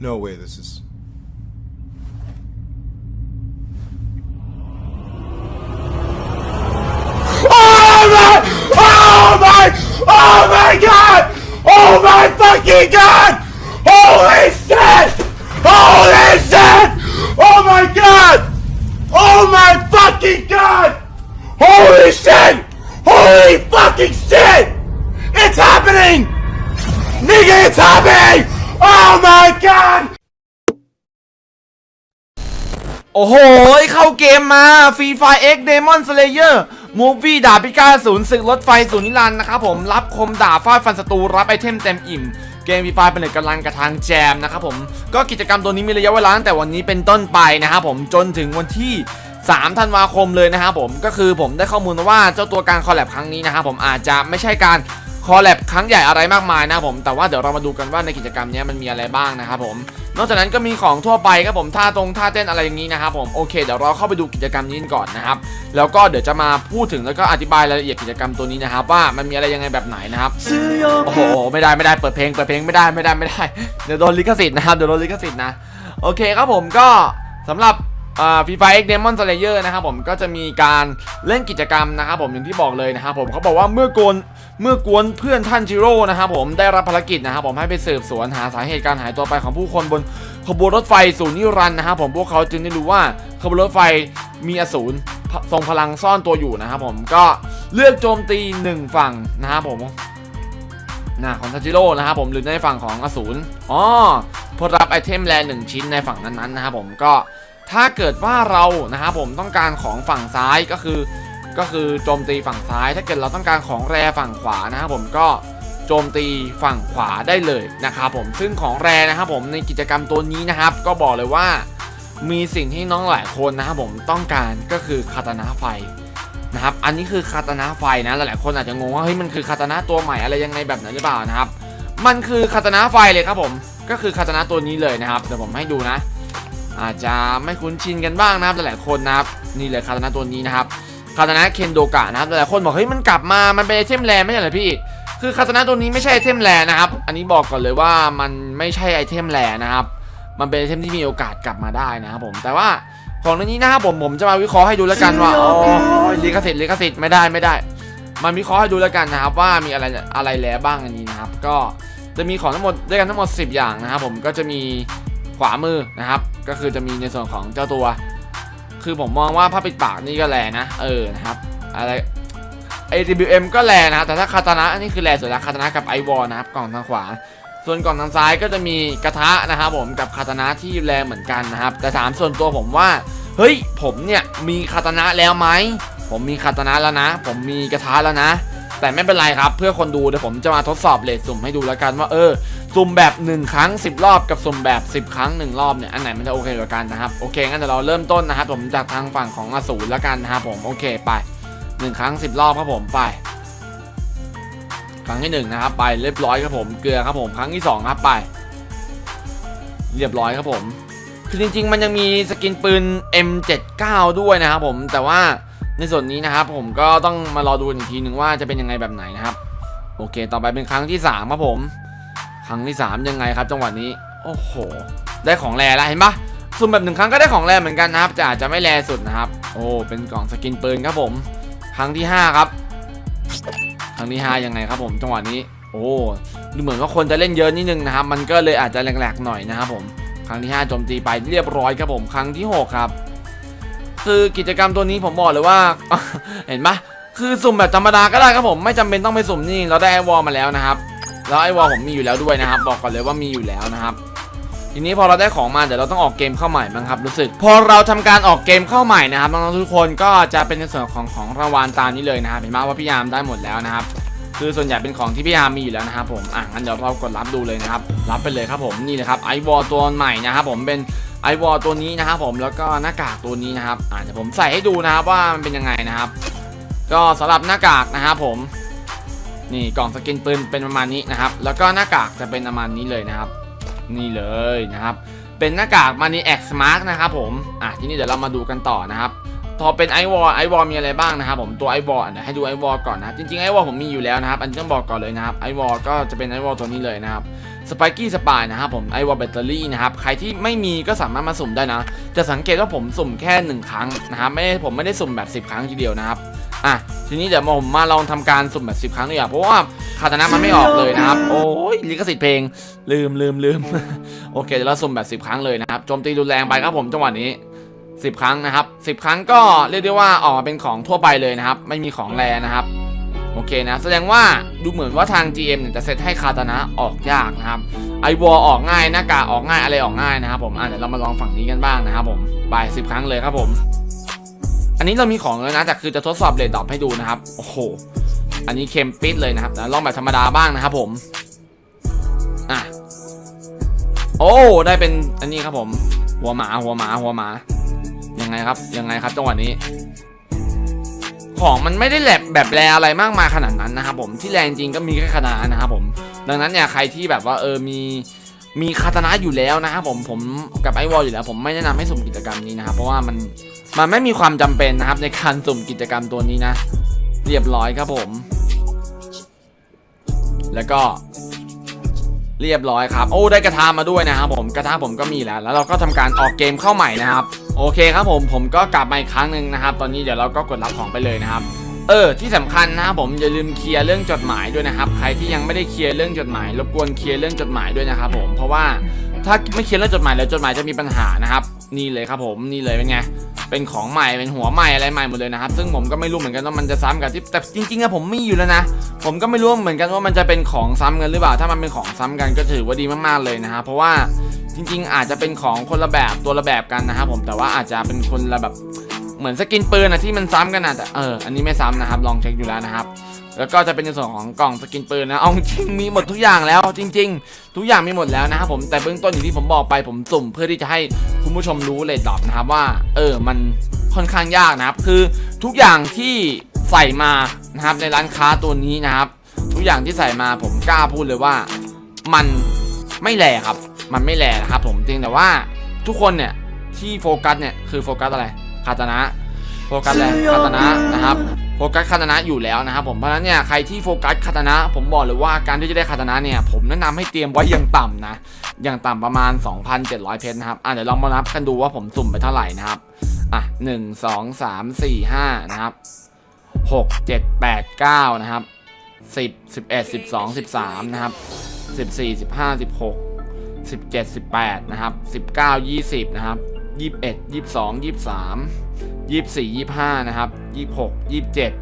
No way this is. Oh my! Oh my! Oh my god! Oh my fucking god! Holy shit! Holy shit! Oh my god! Oh my fucking god! Holy shit! Holy fucking shit! It's happening! Nigga, it's happening! Oh my god! โอ้โห เข้าเกมมาฟรีไฟเอ็กเดมอนสเลเยอร์มูฟี่ดาบพิฆาตศูนย์ศึกรถไฟศูนย์นิรันดร์นะครับผมรับคมดาบฟาดฟันศัตรูรับไอเทมเต็มอิ่ม เกมฟรีไฟเป็นเอกกำลังกับทางแจมนะครับผม ก็กิจกรรมตัวนี้มีระยะเวลาตั้งแต่วันนี้เป็นต้นไปนะครับผมจนถึงวันที่3ธันวาคมเลยนะครับผมก็คือผมได้ข้อมูลว่าเจ้าตัวการคอลแลบครั้งนี้นะครับผมอาจจะไม่ใช่การ คอลแลบครั้งใหญ่อะไรมากมายนะผมแต่ว่าเดี๋ยวเรามาดูกันว่าในกิจกรรมนี้มันมีอะไรบ้างนะครับผมนอกจากนั้นก็มีของทั่วไปครับผมท่าตรงท่าเต้นอะไรอย่างนี้นะครับผมโอเคเดี๋ยวเราเข้าไปดูกิจกรรมนี้ก่อนนะครับแล้วก็เดี๋ยวจะมาพูดถึงแล้วก็อธิบายรายละเอียดกิจกรรมตัวนี้นะครับว่ามันมีอะไรยังไงแบบไหนนะครับโอ้โหไม่ได้ไม่ได้เปิดเพลงเปิดเพลงไม่ได้ไม่ได้ไม่ได้เดี๋ยวโดนลิขสิทธิ์นะครับเดี๋ยวโดนลิขสิทธิ์นะโอเคครับผมก็สำหรับ ฟีไฟเอ็กเดมอนสเลเยอร์นะครับผมก็จะมีการเล่นกิจกรรมนะครับผมอย่างที่บอกเลยนะครับผมเขาบอกว่าเมื่อกวนเมื่อกวนเพื่อนท่านจิโร่นะครับผมได้รับภารกิจนะครับผมให้ไปสืบสวนหาสาเหตุการหายตัวไปของผู้คนบนขบวนรถไฟศูนย์นิรันดร์นะครับผมพวกเขาจึงได้รู้ว่าขบวนรถไฟมีอสูรทรงพลังซ่อนตัวอยู่นะครับผมก็เลือกโจมตีหนึ่งฝั่งนะครับผมนะของทัจิโร่นะครับผมหรือในฝั่งของอสูรอ๋อเพื่อรับไอเทมแลหนึ่งชิ้นในฝั่งนั้นๆนะครับผมก็ ถ้าเกิดว่าเรานะครับผมต้องการของฝั่งซ้ายก็คือ ก็คือโจมตีฝั่งซ้าย ถ้าเกิดเราต้องการของแรฝั่งขวานะครับผมก็โจมตีฝั่งขวาได้เลยนะครับผมซึ่งของแรนะครับผมในกิจกรรมตัวนี้นะครับ ก็บอกเลยว่ามีสิ่งที่น้องหลายคนนะครับผมต้องการก็คือคาตานะไฟนะครับ อันนี้คือคาตานะไฟนะหลายๆคนอาจจะงงว่าเฮ้ยมันคือคาตานะตัวใหม่อะไรยังไงแบบไหนหรือเปล่านะครับ มันคือคาตานะไฟเลยครับผมก็คือคาตานะตัวนี้เลยนะครับเดี๋ยวผมให้ดูนะ อาจจะไม่คุ้นชินกันบ้างนะครับหลายๆคนนะครับนี่เลยคาตานะตัวนี้นะครับคาตานะเคนโดกะนะครับหลายๆคนบอกเฮ้ยมันกลับมา มันเป็นไอเทมแรไม่ใช่เหรอพี่ คือคาตานะตัวนี้ไม่ใช่ไอเทมแรนะครับ อันนี้บอกก่อนเลยว่ามันไม่ใช่ไอเทมแรนะครับ มันเป็นไอเทมที่มีโอกาสกลับมาได้นะครับผมแต่ว่าของในนี้นะครับผมผมจะมาวิเคราะห์ให้ดูแล้วกันว่าอ๋อลิขสิทธิ์ลิขสิทธิ์ไม่ได้ไม่ได้มันวิเคราะห์ให้ดูแล้วกันนะครับว่ามีอะไรอะไรแล้วบ้างอันนี้นะครับ ก็จะมีของทั้งหมดด้วยกันทั้งหมด 10 อย่างนะครับผมก็จะมี ขวามือนะครับ ก็คือจะมีในส่วนของเจ้าตัว คือผมมองว่าผ้าปิดปากนี่ก็แลนะ เออนะครับอะไร AWM ก็แลนะครับแต่ถ้าคาตานะอันนี้คือแลสุดล้วคาตานะกับไอวอลนะครับกล่องทางขวา ส่วนกล่องทางซ้ายก็จะมีกระทะนะครับผมกับคาตานะที่แลเหมือนกันนะครับ แต่ถามส่วนตัวผมว่าเฮ้ยผมเนี่ยมีคาตานะแล้วไหมผมมีคาตานะแล้วนะ ผมมีกระทะแล้วนะ แต่ไม่เป็นไรครับ เพื่อคนดูเดี๋ยวผมจะมาทดสอบเลทสุ่มให้ดูแล้วกันว่าเออ สุ่มแบบ 1 ครั้ง 10 รอบกับสุ่มแบบ 10 ครั้ง 1 รอบเนี่ยอันไหนมันจะโอเคกว่ากันนะครับโอเคงั้นเดี๋ยวเราเริ่มต้นนะครับผมจากทางฝั่งของอสูรแล้วกันนะครับผมโอเคไป 1 ครั้ง 10 รอบครับผมไป ครั้งที่1นะครับไปเรียบร้อยครับผมเกลือครับผมครั้งที่สองครับไป เรียบร้อยครับผม คือจริง ๆ มันยังมีสกินปืน M79 ด้วยนะครับผมแต่ว่าในส่วนนี้นะครับผมก็ต้องมารอดูอีกทีหนึ่งว่าจะเป็นยังไงแบบไหนนะครับ โอเค ต่อไปเป็นครั้งที่สามครับผม ครั้งที่3ยังไงครับ จังหวะนี้ โอ้โห ได้ของแรแล้วเห็นปะสุ่มแบบหนึ่งครั้งก็ได้ของแรเหมือนกันนะครับแต่อาจจะไม่แรสุดนะครับ โอ้เป็นกล่องสกินปืนครับผม ครั้งที่ 5 ครับ ครั้งที่5ยังไงครับผมจังหวะนี้ โอ้ดูเหมือนว่าคนจะเล่นเยอะนิดนึงนะครับ มันก็เลยอาจจะแหลกๆหน่อยนะครับผม ครั้งที่5โจมตีไปเรียบร้อยครับผม ครั้งที่6ครับคือกิจกรรมตัวนี้ผมบอกเลยว่า เห็นปะคือสุ่มแบบธรรมดาก็ได้ครับผม ไม่จำเป็นต้องไปสุ่มนี่เราได้ไอวอลมาแล้วนะครับ แล้วไอวอลผมมีอยู่แล้วด้วยนะครับ บอกก่อนเลยว่ามีอยู่แล้วนะครับ ทีนี้พอเราได้ของมาเดี๋ยวเราต้องออกเกมเข้าใหม่บ้างครับรู้สึก พอเราทำการออกเกมเข้าใหม่นะครับน้องๆทุกคนก็จะเป็นในส่วนของของรางวัลตามนี้เลยนะครับเห็นไหมว่าพี่ยามได้หมดแล้วนะครับคือส่วนใหญ่เป็นของที่พี่ยามมีอยู่แล้วนะครับผม อะงั้นเดี๋ยวเรากดรับดูเลยนะครับ รับไปเลยครับผม นี่เลยครับไอวอลตัวใหม่นะครับผมเป็นไอวอลตัวนี้นะครับผม แล้วก็หน้ากากตัวนี้นะครับ อะเดี๋ยวผมใส่ให้ดูนะครับว่ามันเป็นยังไงนะครับ ก็สำหรับหน้ากากนะครับผม นี่กล่องสกินปืนเป็นประมาณนี้นะครับ แล้วก็หน้ากากจะเป็นประมาณนี้เลยนะครับ นี่เลยนะครับ เป็นหน้ากากมานีแอ็กซ์มาร์กนะครับผมอะทีนี้เดี๋ยวเรามาดูกันต่อนะครับพอเป็นไอวอลไอวอลมีอะไรบ้างนะครับผมตัวไอวอลให้ดูไอวอลก่อนนะจริงๆไอวอลผมมีอยู่แล้วนะครับ อันนี้ต้องบอกก่อนเลยนะครับไอวอลก็จะเป็นไอวอลตัวนี้เลยนะครับสไปกี้สปายนะครับผมไอวอลแบตเตอรี่นะครับใครที่ไม่มีก็สามารถมาสุ่มได้นะ จะสังเกตว่าผมสุ่มแค่หนึ่งครั้งนะครับไม่ผมไม่ได้สุ่มแบบ 10 ครั้งทีเดียวนะครับ อะทีนี้เดี๋ยวผมมาลองทำการสุ่มแบบ10ครั้งดีกว่าเพราะว่าคาตานะมันไม่ออกเลยนะครับ โอ้ยลิขสิทธิ์เพลงลืมลืมลืมโอเคเดี๋ยวเราสุ่มแบบ10ครั้งเลยนะครับโจมตีรุนแรงไปครับผมจังหวะนี้10ครั้งนะครับ10ครั้งก็เรียกได้ว่าออกมาเป็นของทั่วไปเลยนะครับ ไม่มีของแรนะครับโอเคนะ แสดงว่าดูเหมือนว่าทาง GM เนี่ยจะเซตให้คาตานะออกยากนะครับไอวอลออกง่ายหน้ากากออกง่ายอะไรออกง่ายนะครับผมอะเดี๋ยวเรามาลองฝั่งนี้กันบ้างนะครับผมไป10ครั้งเลยครับผมอั นนี้เรามีของแล้วนะแต่คือจะทดสอบเรดดอปให้ดูนะครับ โอ้โห อันนี้เค็มปิดเลยนะครับเดี๋ยวลองแบบธรรมดาบ้างนะครับผม อะ โอ้ ได้เป็นอันนี้ครับผม หัวหมาหัวหมาหัวหมา ยังไงครับ ยังไงครับจังหวะนี้ ของมันไม่ได้แหลบแบบแรอะไรมากมายขนาดนั้นนะครับผม ที่แรงจริงก็มีแค่คาตานะนะครับผม ดังนั้นเนี่ยใครที่แบบว่าเออมี มีคาตานะอยู่แล้วนะครับผมผมกับไอวอลอยู่แล้วผมไม่แนะนำให้สุ่มกิจกรรมนี้นะครับเพราะว่ามันมันไม่มีความจำเป็นนะครับ ในการสุ่มกิจกรรมตัวนี้นะ เรียบร้อยครับผม แล้วก็เรียบร้อยครับ โอ้ได้กระทามาด้วยนะครับผมกระทาผมก็มีแล้ว แล้วเราก็ทำการออกเกมเข้าใหม่นะครับ โอเคครับผมผมก็กลับมาอีกครั้งหนึ่งนะครับ ตอนนี้เดี๋ยวเราก็กดรับของไปเลยนะครับ เออที่สำคัญนะครับผมอย่าลืมเคลียร์เรื่องจดหมายด้วยนะครับ ใครที่ยังไม่ได้เคลียร์เรื่องจดหมายรบกวนเคลียร์เรื่องจดหมายด้วยนะครับผมเพราะว่าถ้าไม่เคลียร์เรื่องจดหมายแล้วจดหมายจะมีปัญหานะครับ นี่เลยครับผมนี่เลยเป็นไงเป็นของใหม่เป็นหัวใหม่อะไรใหม่หมดเลยนะครับ ซึ่งผมก็ไม่รู้เหมือนกันว่ามันจะซ้ำกับที่แต่จริงๆอะผมมีอยู่แล้วนะ ผมก็ไม่รู้เหมือนกันว่ามันจะเป็นของซ้ำกันหรือเปล่า ถ้ามันเป็นของซ้ำกันก็ถือว่าดีมากๆเลยนะครับเพราะว่าจริง ๆ อาจจะเป็นของคนละแบบตัวละแบบกันนะครับผมแต่ว่าอาจจะเป็นคนละแบบ เหมือนสกินปืนอะที่มันซ้ำกันอะแต่เอออันนี้ไม่ซ้ำนะครับลองเช็คอยู่แล้วนะครับ แล้วก็จะเป็นในส่วนของกล่องสกินปืนนะเอาจริงมีหมดทุกอย่างแล้วจริง ๆ ทุกอย่างมีหมดแล้วนะครับผมแต่เบื้องต้นอย่างที่ผมบอกไปผมสุ่ม เพื่อที่จะให้คุณผู้ชมรู้เลยดอบนะครับว่า เออมันค่อนข้างยากนะครับ คือทุกอย่างที่ใส่มานะครับในร้านค้าตัวนี้นะครับ ทุกอย่างที่ใส่มาผมกล้าพูดเลยว่า มันไม่แหลครับ มันไม่แหลนะครับ ผมจริงแต่ว่าทุกคนเนี่ยที่โฟกัสเนี่ยคือโฟกัสอะไร คาตานะโฟกัสอะไรคาตานะนะครับโฟกัสคาตานะอยู่แล้วนะครับผมเพราะฉะนั้นเนี่ยใครที่โฟกัสคาตานะผมบอกเลยว่าการที่จะได้คาตานะเนี่ยผมแนะนำให้เตรียมไว้อย่างต่ำนะอย่างต่ำประมาณ 2,700 เพชรนะครับอะเดี๋ยวลองมานับกันดูว่าผมสุ่มไปเท่าไหร่นะครับอะหนึ่งสองสามสี่ห้านะครับหกเจ็ดแปดเก้านะครับสิบสิบเอ็ดสิบสองสิบสามนะครับสิบสี่สิบห้าสิบหกสิบเจ็ดสิบแปดนะครับสิบเก้ายี่สิบนะครับ ยี่สิบเอ็ดยี่สิบสองยี่สิบสามยี่สิบสี่ยี่สิบห้านะครับยี่สิบหกยี่สิบเจ็ด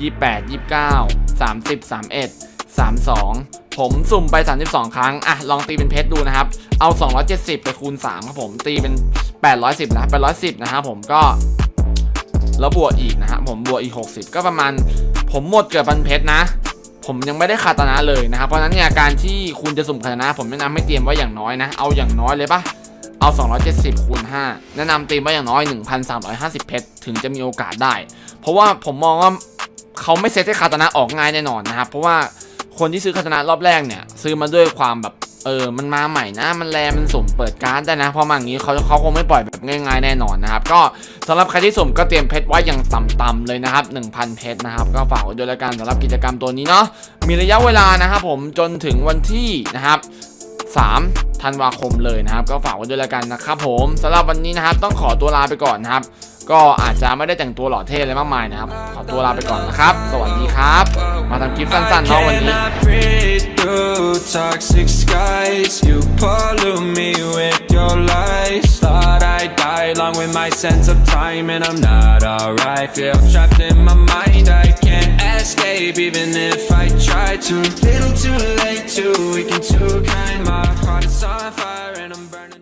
ยี่แปดยี่เก้าสามสิบสามเอ็ดสามสองผมสุ่มไป 32 ครั้ง อะ ลองตีเป็นเพชรดูนะครับ เอา 270 ไปคูณ 3 ครับผม ตีเป็น 810 นะ 810 นะครับผมก็ แล้วบวกอีกนะฮะผมบวกอีก 60 ก็ประมาณ ผมหมดเกือบพันเพชรนะ ผมยังไม่ได้คาตานะเลยนะครับ เพราะนั้นเนี่ยการที่คุณจะสุ่มคาตานะ ผมแนะนำให้เตรียมไว้อย่างน้อยนะ เอาอย่างน้อยเลยปะ เอา 270คูณ5แนะนำเตรียมไว้อย่างน้อย 1,350 เพชรถึงจะมีโอกาสได้ เพราะว่าผมมองว่าเขาไม่เซตให้คาตานะออกง่ายแน่นอนนะครับ เพราะว่าคนที่ซื้อคาตานะรอบแรกเนี่ย ซื้อมาด้วยความแบบเออ มันมาใหม่นะ มันแรมันสุ่มเปิดการ์ดได้นะ เพราะมาอย่างนี้เขาเขาคงไม่ปล่อยแบบง่ายๆแน่นอนนะครับ ก็สำหรับใครที่สุ่มก็เตรียมเพชรไว้อย่างต่ำๆเลยนะครับ 1,000 เพชรนะครับ ก็ฝากไว้ด้วยละกันสำหรับกิจกรรมตัวนี้เนาะ มีระยะเวลานะครับผมจนถึงวันที่นะครับ 3ธันวาคมเลยนะครับ ก็ฝากไว้ด้วยละกันนะครับผมสำหรับวันนี้นะครับต้องขอตัวลาไปก่อนนะครับ ก็อาจจะไม่ได้แต่งตัวหล่อเท่อะไรมากมายนะครับ ขอตัวลาไปก่อนนะครับ สวัสดีครับ มาทำคลิปสั้นๆเนาะวันนี้ Cannot breathe through toxic skies. You pollute me with your lies. Thought I died along with my sense of time, and I'm not alright. Feel trapped in my mind. I can't escape, even if I try to. Little too late, too weak and too kind. My heart is on fire, and I'm burning.